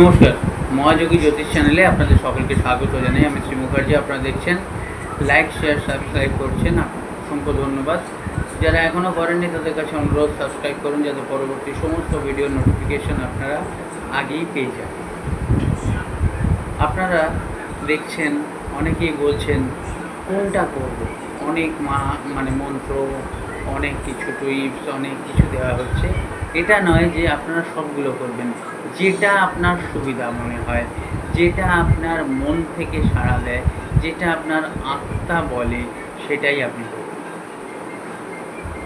নমস্কার। মহাযোগী জ্যোতিষ চ্যানেলে আপনাদের সকলকে স্বাগত জানাই। আমি শ্রী মুখার্জি, আপনারা দেখছেন। লাইক শেয়ার সাবস্ক্রাইব করছেন। অসংখ্য ধন্যবাদ। যারা এখনও করেননি, তাদের কাছে অনুরোধ সাবস্ক্রাইব করুন যাতে পরবর্তী সমস্ত ভিডিও নোটিফিকেশন আপনারা আগেই পেয়ে যান। আপনারা দেখছেন, অনেকেই বলছেন, কোনটা করব? অনেক মা মানে মন্ত্র, অনেক কিছু টুইপস অনেক কিছু দেওয়া হচ্ছে। এটা নয় যে আপনারা সবগুলো করবেন। যেটা আপনার সুবিধা মনে হয়, যেটা আপনার মন থেকে সাড়া দেয়, যেটা আপনার আত্মা বলে, সেটাই আপনি করবেন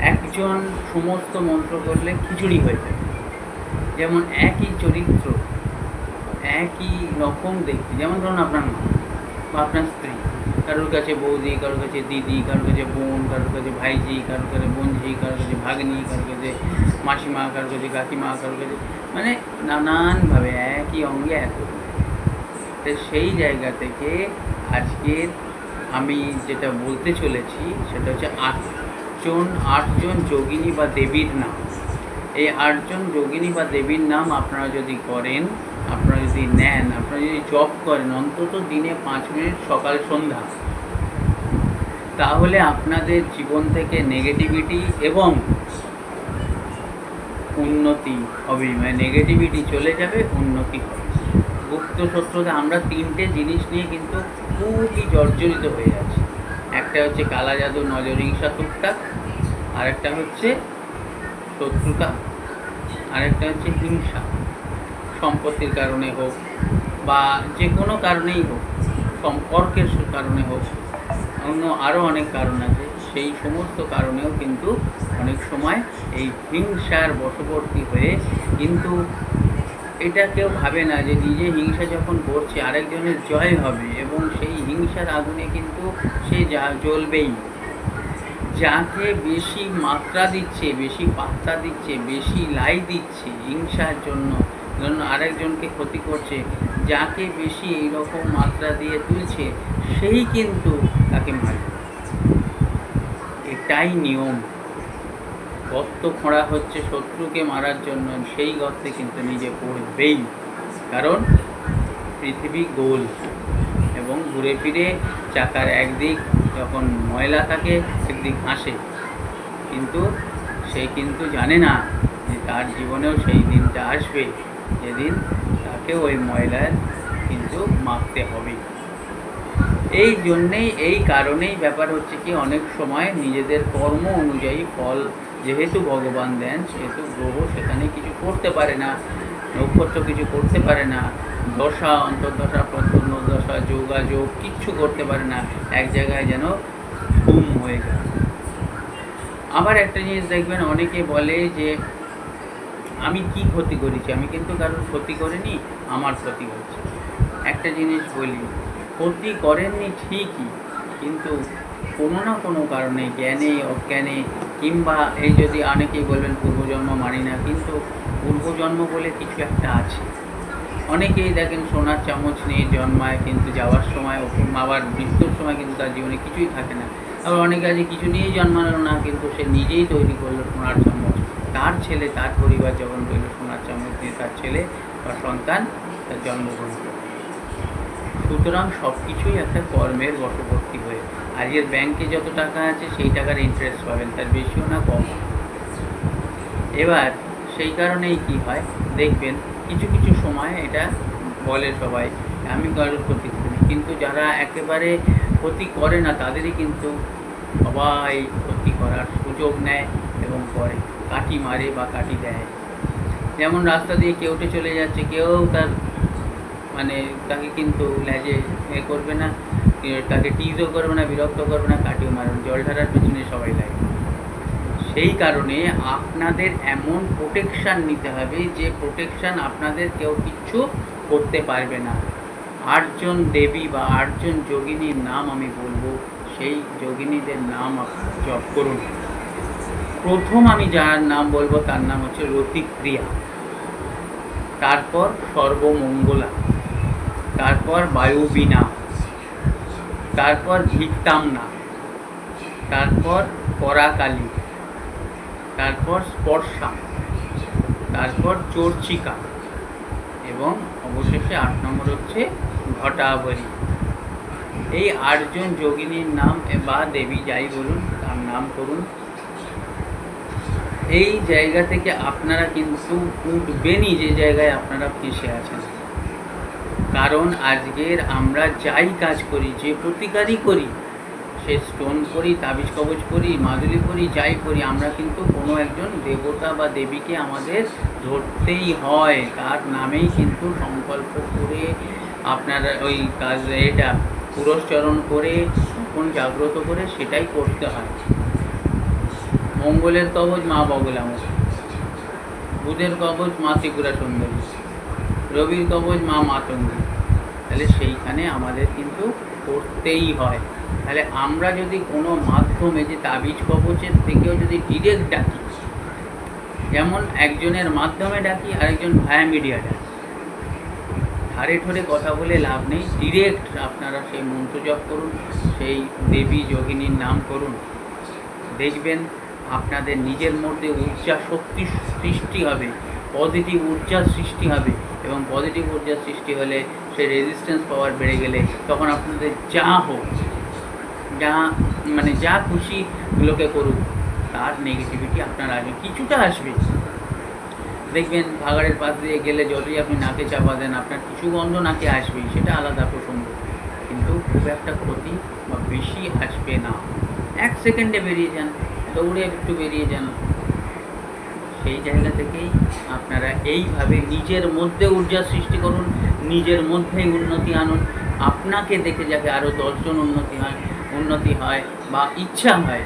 একজন সমস্ত মন্ত্র করলে খিচুড়ি হয়ে যায়। যেমন একই চরিত্র, একই রকম দেখতে, যেমন ধরুন আপনার মা বা আপনার স্ত্রী। কারোর কাছে বৌদি, কারোর কাছে দিদি, কারোর কাছে বোন, কারোর কাছে ভাইজি, কারোর কাছে বোনঝি, কারোর কাছে ভাগ্নি, কারোর কাছে মাসিমা, কারোর কাছে কাকিমা, কারোর কাছে মানে নানানভাবে একই অঙ্গে এক। তো সেই জায়গা থেকে আজকের আমি যেটা বলতে চলেছি সেটা হচ্ছে আটজন আটজন যোগিনী বা দেবীর নাম। এই আটজন যোগিনী বা দেবীর নাম আপনারা যদি করেন আপনারা যদি নেন, আপনারা যদি জব করেন, অন্তত দিনে পাঁচ মিনিট সকাল সন্ধ্যা, তাহলে আপনাদের জীবন থেকে নেগেটিভিটি এবং উন্নতি হবে। মানে নেগেটিভিটি চলে যাবে, উন্নতি হবে। গুপ্ত শত্রুতা, আমরা তিনটে জিনিস নিয়ে কিন্তু খুবই জর্জরিত হয়ে যাচ্ছি একটা হচ্ছে কালা জাদু নজরিংসা টুকটাক। আরেকটা হচ্ছে শত্রুতা। আরেকটা হচ্ছে হিংসা। সম্পত্তির কারণে হোক বা যে কোনো কারণেই হোক সম্পর্কের কারণে হোক, অন্য আরও অনেক কারণ আছে, সেই সমস্ত কারণেও কিন্তু অনেক সময় এই হিংসার বশবর্তী হয়ে কিন্তু এটা কেউ ভাবে না যে নিজে হিংসা যখন করছে, আরেকজনের জয় হবে এবং সেই হিংসার আগুনে কিন্তু সে যা জ্বলবেই। যাকে বেশি মাত্রা দিচ্ছে, বেশি পাত্তা দিচ্ছে, বেশি লাই দিচ্ছে হিংসার জন্য জন্য আরেকজনকে ক্ষতি করছে, যাকে বেশি এইরকম মাত্রা দিয়ে তুলছে, সেই কিন্তু তাকে মারে এটাই নিয়ম। গর্ত খোঁড়া হচ্ছে শত্রুকে মারার জন্য, সেই গর্তে কিন্তু নিজে পড়বেই। কারণ পৃথিবী গোল এবং ঘুরে ফিরে চাকার একদিক যখন ময়লা থাকে একদিক হাসে। কিন্তু সে কিন্তু জানে না যে তার জীবনেও সেই দিনটা আসবে। যেদিন তাকে ওই ময়লার কিন্তু মাপতে হবে। এই জন্যেই, এই কারণেই ব্যাপার হচ্ছে কি, অনেক সময় নিজেদের কর্ম অনুযায়ী ফল যেহেতু ভগবান দেন, সেহেতু গ্রহ সেখানে কিছু করতে পারে না, নক্ষত্র কিছু করতে পারে না, দশা, অন্তর্দশা প্রত্যন্তদশা যোগাযোগ কিচ্ছু করতে পারে না, এক জায়গায় যেন ঘুম হয়ে গেল আবার একটা জিনিস দেখবেন, অনেকে বলে যে আমি কি ক্ষতি করেছি? আমি কিন্তু কারোর ক্ষতি করিনি, আমার ক্ষতি হচ্ছে। একটা জিনিস বলি, ক্ষতি করেননি ঠিকই, কিন্তু কোনো না কোনো কারণে, জ্ঞানে, অজ্ঞানে, কিংবা এই যদি অনেকেই বলবেন পূর্বজন্ম মানি না, কিন্তু পূর্বজন্ম বলে কিছু একটা আছে। অনেকেই দেখেন সোনার চামচ নিয়ে জন্মায়, কিন্তু যাওয়ার সময় আবার মৃত্যুর সময় কিন্তু তার জীবনে কিছুই থাকে না। আবার অনেকে আছে, কিছু নিয়েই জন্মালো না, কিন্তু সে নিজেই তৈরি করল সোনার চামচ। তার ছেলে, তার পরিবার যখন রইল সোনার চামচ দিয়ে তার ছেলে বা সন্তান, তার জন্মগ্রহণ করল সুতরাং সব কিছুই একটা কর্মের বশবর্তী হয়ে। আজকের ব্যাংকে যত টাকা আছে, সেই টাকার ইন্টারেস্ট পাবেন, তার বেশিও না কম। এবার সেই কারণেই কি হয়, দেখবেন কিছু কিছু সময় এটা বলে সবাই, আমি কারোর ক্ষতি করি কিন্তু যারা একেবারে ক্ষতি করে না, তাদেরই কিন্তু সবাই ক্ষতি করার সুযোগ নেয় এবং করে। কাটি মারে বা কাটি দেয়। যেমন রাস্তা দিয়ে কেউ চলে যাচ্ছে, কেউ তার মানে তাকে কিন্তু লেজে এ করবে না তাকে টিজও করবে না, বিরক্ত করবে না, কাটিও মারবে জল ঢালার পেছনে সবাই লাগে। সেই কারণে আপনাদের এমন প্রোটেকশান নিতে হবে যে প্রোটেকশান আপনাদের কেউ কিচ্ছু করতে পারবে না। আটজন দেবী বা আটজন যোগিনীর নাম আমি বলব, সেই যোগিনীদের নাম জপ করুন। প্রথম আমি যার নাম বলব তার নাম হচ্ছে রতিক্রিয়া। তারপর সর্বমঙ্গলা, তারপর বায়ুবীণা তারপর ভিক্তামনা, তারপর পরাকালী, তারপর স্পর্শা, তারপর চর্চিকা এবং অবশেষে আট নম্বর হচ্ছে ঘটাবলী এই আটজন যোগিনীর নাম বা দেবী যাই বলুন, তার নাম করুন। এই জায়গা থেকে আপনারা কিন্তু উঠবেনই যে জায়গায় আপনারা ফেসে আছেন। কারণ আজকের আমরা যাই কাজ করি, যে প্রতিকারই করি, সে স্টোন করি, তাবিজ কবজ করি, মাদুলি করি, যাই করি, আমরা কিন্তু কোনো একজন দেবতা বা দেবীকে আমাদের ধরতেই হয়। তার নামেই কিন্তু সংকল্প করে আপনার ওই কাজ এটা পুরস্চরণ করে তখন জাগ্রত করে সেটাই করতে হয়। মঙ্গলের কবচ, মা বগলামত বুধের কবচ, মা ত্রিপুরা সুন্দরী। রবির কবচ, মা মাতঙ্গী তাহলে সেইখানে আমাদের কিন্তু করতেই হয়। তাহলে আমরা যদি কোনো মাধ্যমে যে তাবিজ কবচের থেকেও যদি ডিরেক্ট ডাকি, যেমন একজনের মাধ্যমে ডাকি, আরেকজন ভায়া মিডিয়া ডাকি। ধারে ঠোরে কথা বলে লাভ নেই ডিরেক্ট আপনারা সেই মন্ত্র জপ করুন, সেই দেবী যোগিনীর নাম করুন। দেখবেন আপনাদের নিজের মধ্যে ঊর্জা শক্তি সৃষ্টি হবে পজিটিভ ঊর্জার সৃষ্টি হবে এবং পজিটিভ ঊর্জার সৃষ্টি হলে সেই রেজিস্ট্যান্স পাওয়ার বেড়ে গেলে তখন আপনাদের যা হোক, যা মানে যা খুশিগুলোকে করুক, তার নেগেটিভিটি আপনার আসবে কিছুটা আসবে। দেখবেন ভাগাড়ের পাশ দিয়ে গেলে যতই আপনি নাকে চাপা দেন, আপনার কিছু গন্ধ নাকে আসবেই, সেটা আলাদা প্রসঙ্গ। কিন্তু খুব একটা ক্ষতি বা বেশি আসবে না। এক সেকেন্ডে বেরিয়ে যান। দৌড়ে একটু বেরিয়ে যান। সেই জায়গা থেকেই আপনারা এইভাবে নিজের মধ্যে ঊর্জা সৃষ্টি করুন, নিজের মধ্যেই উন্নতি আনুন। আপনাকে দেখে যাতে আরও দশজন উন্নতি হয় উন্নতি হয় বা ইচ্ছা হয়।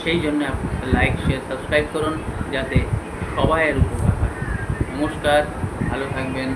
সেই জন্য লাইক শেয়ার সাবস্ক্রাইব করুন, যাতে সবাইয়ের উপকার হয় নমস্কার, ভালো থাকবেন।